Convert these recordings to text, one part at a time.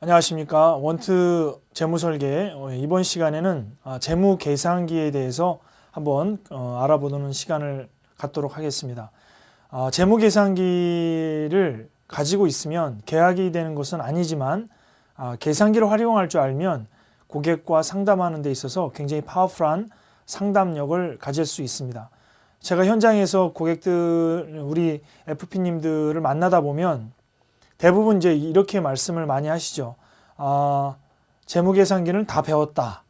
안녕하십니까 원트 재무설계 어, 이번 시간에는 아, 재무 계산기에 대해서 한번 어, 알아보는 시간을 갖도록 하겠습니다. 아, 재무 계산기를 가지고 있으면 계약이 되는 것은 아니지만 아, 계산기를 활용할 줄 알면 고객과 상담하는 데 있어서 굉장히 파워풀한 상담력을 가질 수 있습니다. 제가 현장에서 고객들 우리 FP님들을 만나다 보면 대부분 이제 이렇게 말씀을 많이 하시죠. 아, 재무계산기는 다 배웠다.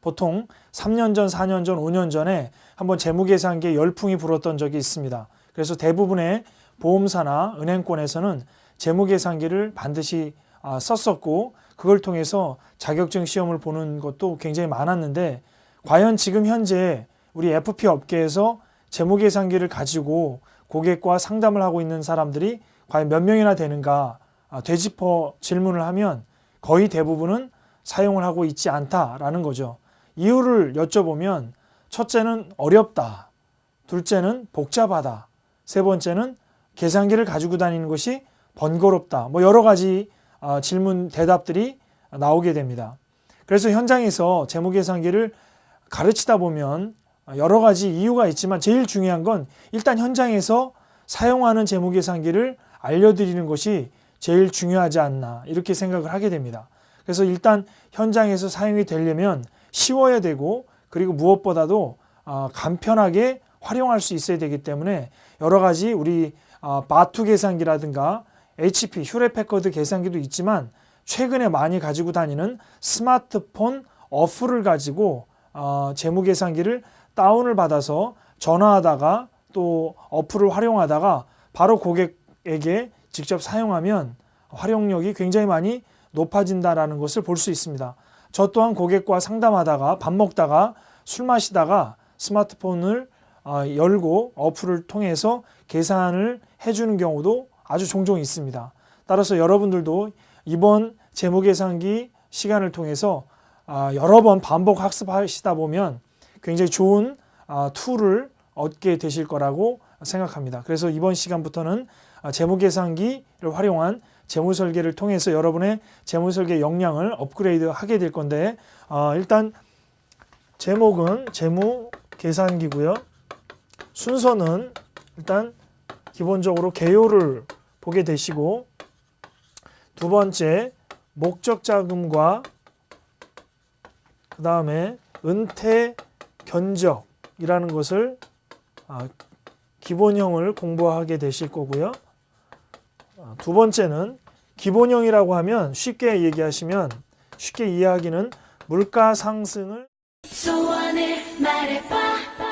보통 3년 전, 4년 전, 5년 전에 한번 재무계산기에 열풍이 불었던 적이 있습니다. 그래서 대부분의 보험사나 은행권에서는 재무계산기를 반드시 아, 썼었고 그걸 통해서 자격증 시험을 보는 것도 굉장히 많았는데 과연 지금 현재 우리 FP 업계에서 재무계산기를 가지고 고객과 상담을 하고 있는 사람들이 과연 몇 명이나 되는가 아, 되짚어 질문을 하면 거의 대부분은 사용을 하고 있지 않다라는 거죠. 이유를 여쭤보면 첫째는 어렵다. 둘째는 복잡하다. 세 번째는 계산기를 가지고 다니는 것이 번거롭다. 뭐 여러 가지 아, 질문 대답들이 나오게 됩니다. 그래서 현장에서 재무계산기를 가르치다 보면 여러 가지 이유가 있지만 제일 중요한 건 일단 현장에서 사용하는 재무계산기를 알려드리는 것이 제일 중요하지 않나 이렇게 생각을 하게 됩니다. 그래서 일단 현장에서 사용이 되려면 쉬워야 되고 그리고 무엇보다도 아, 간편하게 활용할 수 있어야 되기 때문에 여러 가지 우리 아, 바투 계산기라든가 HP 휴레패커드 계산기도 있지만 최근에 많이 가지고 다니는 스마트폰 어플을 가지고 어, 재무 계산기를 다운을 받아서 전화하다가 또 어플을 활용하다가 바로 고객에게 직접 사용하면 활용력이 굉장히 많이 높아진다라는 것을 볼 수 있습니다. 저 또한 고객과 상담하다가 밥 먹다가 술 마시다가 스마트폰을 어, 열고 어플을 통해서 계산을 해주는 경우도 아주 종종 있습니다. 따라서 여러분들도 이번 재무계산기 시간을 통해서 아, 여러 번 반복 학습하시다 보면 굉장히 좋은 아, 툴을 얻게 되실 거라고 생각합니다. 그래서 이번 시간부터는 아, 재무계산기를 활용한 재무설계를 통해서 여러분의 재무설계 역량을 업그레이드 하게 될 건데 아, 일단 제목은 재무계산기고요. 순서는 일단 기본적으로 개요를 보게 되시고 두 번째 목적 자금과 그 다음에 은퇴 견적이라는 것을 아, 기본형을 공부하게 되실 거고요. 아, 두 번째는 기본형이라고 하면 쉽게 얘기하시면 쉽게 이해하기는 물가 상승을 소원을 말해봐